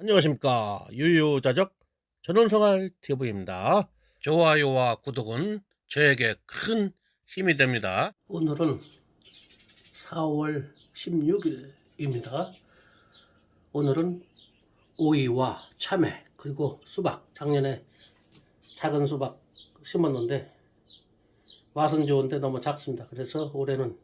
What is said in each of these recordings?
안녕하십니까 유유자적 전원생활 TV입니다. 좋아요와 구독은 저에게 큰 힘이 됩니다. 오늘은 4월 16일입니다. 오늘은 오이와 참외 그리고 수박 작년에 작은 수박 심었는데 맛은 좋은데 너무 작습니다. 그래서 올해는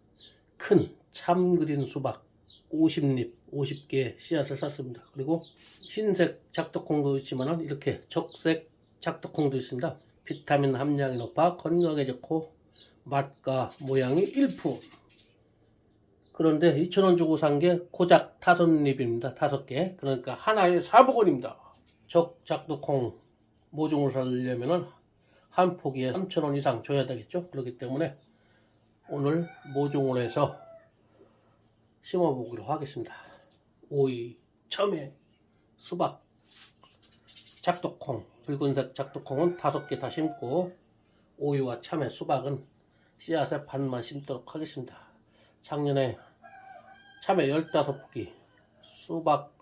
큰 참그린 수박 50립, 50개 씨앗을 샀습니다. 그리고 흰색 작덕콩도 있지만 이렇게 적색 작덕콩도 있습니다. 비타민 함량이 높아 건강에 좋고 맛과 모양이 일품. 그런데 2,000원 주고 산 게 고작 다섯 립입니다. 다섯 개. 그러니까 하나에 400원입니다. 적 작덕콩 모종을 사려면 한 포기에 3,000원 이상 줘야 되겠죠. 그렇기 때문에 오늘 모종을 해서 심어 보기로 하겠습니다. 오이, 참외, 수박, 작두콩, 붉은색 작두콩은 다섯 개 다 심고 오이와 참외, 수박은 씨앗의 반만 심도록 하겠습니다. 작년에 참외 15포기, 수박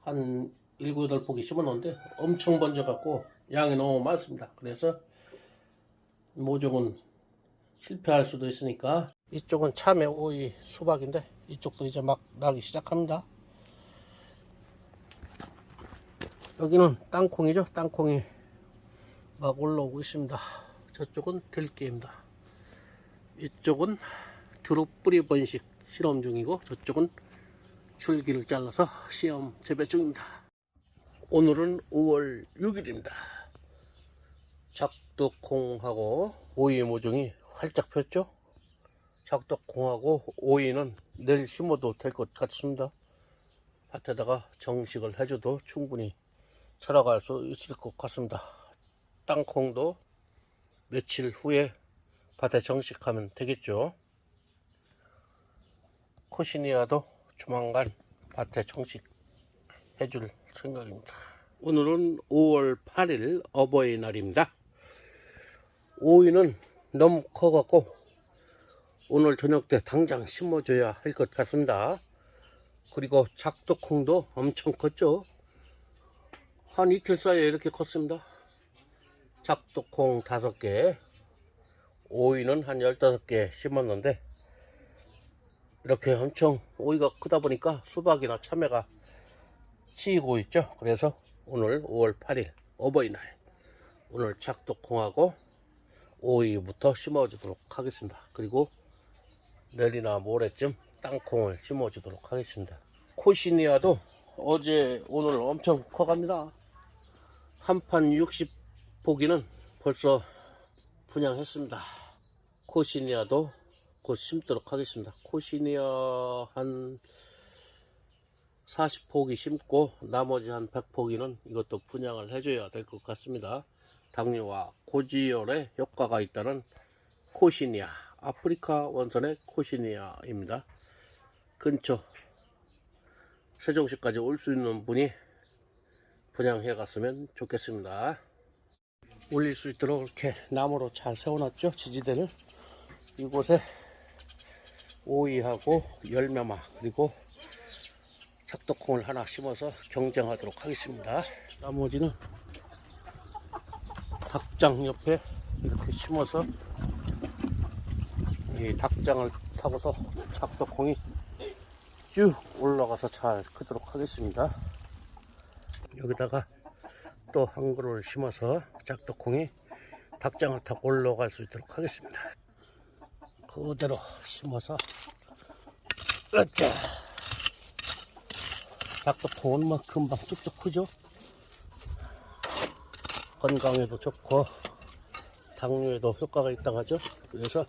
한 7, 8포기 심어놓은데 엄청 번져갖고 양이 너무 많습니다. 그래서 모종은 실패할 수도 있으니까 이쪽은 참외, 오이, 수박인데 이쪽도 이제 막 나기 시작합니다. 여기는 땅콩이죠. 땅콩이 막 올라오고 있습니다. 저쪽은 들깨입니다. 이쪽은 두릅 뿌리 번식 실험 중이고 저쪽은 줄기를 잘라서 시험 재배 중입니다. 오늘은 5월 6일입니다. 작두콩하고 오이 모종이 활짝 폈죠. 작덕콩하고 오이는 내일 심어도 될 것 같습니다. 밭에다가 정식을 해줘도 충분히 살아갈 수 있을 것 같습니다. 땅콩도 며칠 후에 밭에 정식하면 되겠죠. 코시니아도 조만간 밭에 정식 해줄 생각입니다. 오늘은 5월 8일 어버이날입니다. 오이는 너무 커갖고 오늘 저녁 때 당장 심어줘야 할 것 같습니다. 그리고 작두콩도 엄청 컸죠. 한 이틀 사이에 이렇게 컸습니다. 작두콩 다섯 개, 오이는 한 열다섯 개 심었는데 이렇게 엄청 오이가 크다 보니까 수박이나 참외가 치이고 있죠. 그래서 오늘 5월 8일 어버이날 오늘 작두콩하고 오이부터 심어주도록 하겠습니다. 그리고 내일이나 모레쯤 땅콩을 심어주도록 하겠습니다. 코시니아도 어제 오늘 엄청 커갑니다. 한판 60포기는 벌써 분양했습니다. 코시니아도 곧 심도록 하겠습니다. 코시니아 한 40포기 심고 나머지 한 100포기는 이것도 분양을 해줘야 될 것 같습니다. 당뇨와 고지혈에 효과가 있다는 코시니아 아프리카 원산의 코시니아입니다. 근처 세종시까지 올 수 있는 분이 분양해 갔으면 좋겠습니다. 올릴 수 있도록 이렇게 나무로 잘 세워놨죠. 지지대를 이곳에 오이하고 열매마 그리고 삭도콩을 하나 심어서 경쟁하도록 하겠습니다. 나머지는 닭장 옆에 이렇게 심어서 이 닭장을 타고서 작덕콩이 쭉 올라가서 잘 크도록 하겠습니다. 여기다가 또 한 그루를 심어서 작덕콩이 닭장을 타고 올라갈 수 있도록 하겠습니다. 그대로 심어서 으쌰 작덕콩은 뭐 금방 쭉쭉 크죠? 건강에도 좋고 당뇨에도 효과가 있다고 하죠. 그래서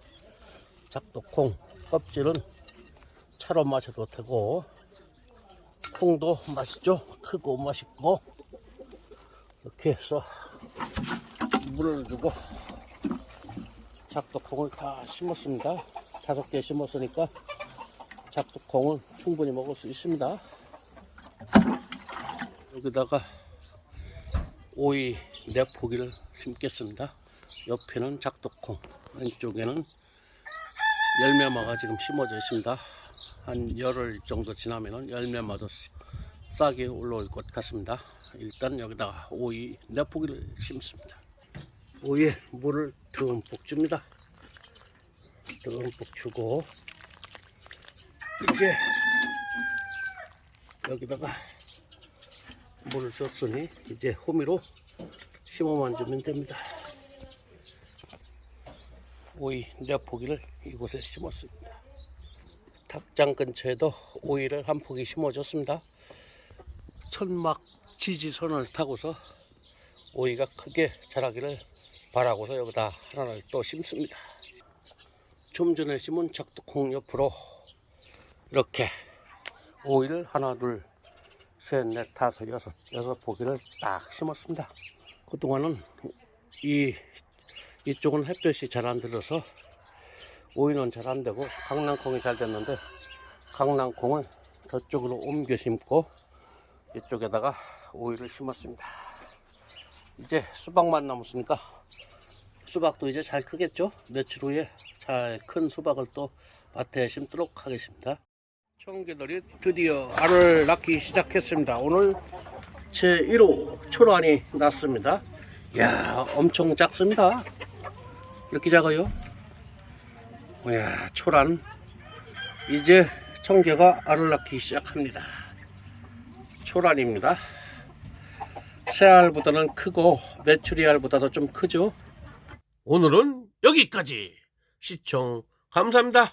작두콩 껍질은 차로 마셔도 되고 콩도 맛있죠? 크고 맛있고. 이렇게 해서 물을 주고 작두콩을 다 심었습니다. 다섯 개 심었으니까 작두콩은 충분히 먹을 수 있습니다. 여기다가 오이 네 포기를 심겠습니다. 옆에는 작두콩 왼쪽에는 열매마가 지금 심어져 있습니다. 한 열흘 정도 지나면은 열매마도 싹이 올라올 것 같습니다. 일단 여기다가 오이 내포기를 심습니다. 오이에 물을 듬뿍 줍니다. 듬뿍 주고 이제 여기다가 물을 줬으니 이제 호미로 심어만 주면 됩니다. 오이 내포기를 이곳에 심었습니다. 닭장 근처에도 오이를 한 포기 심어줬습니다. 천막 지지선을 타고서 오이가 크게 자라기를 바라고서 여기다 하나를 또 심습니다. 좀 전에 심은 작두콩 옆으로 이렇게 오이를 하나 둘 셋, 넷, 다섯, 여섯, 여섯 포기를 딱 심었습니다. 그동안은 이, 이쪽은 햇볕이 잘 안 들어서 오이는 잘 안 되고 강낭콩이 잘 됐는데 강낭콩을 저쪽으로 옮겨 심고 이쪽에다가 오이를 심었습니다. 이제 수박만 남았으니까 수박도 이제 잘 크겠죠? 며칠 후에 잘 큰 수박을 또 밭에 심도록 하겠습니다. 청개들이 드디어 알을 낳기 시작했습니다. 오늘 제 1호 초란이 났습니다. 이야, 엄청 작습니다. 이렇게 작아요. 이야, 초란. 이제 청개가 알을 낳기 시작합니다. 초란입니다. 새알보다는 크고 메추리 알보다도 좀 크죠. 오늘은 여기까지. 시청 감사합니다.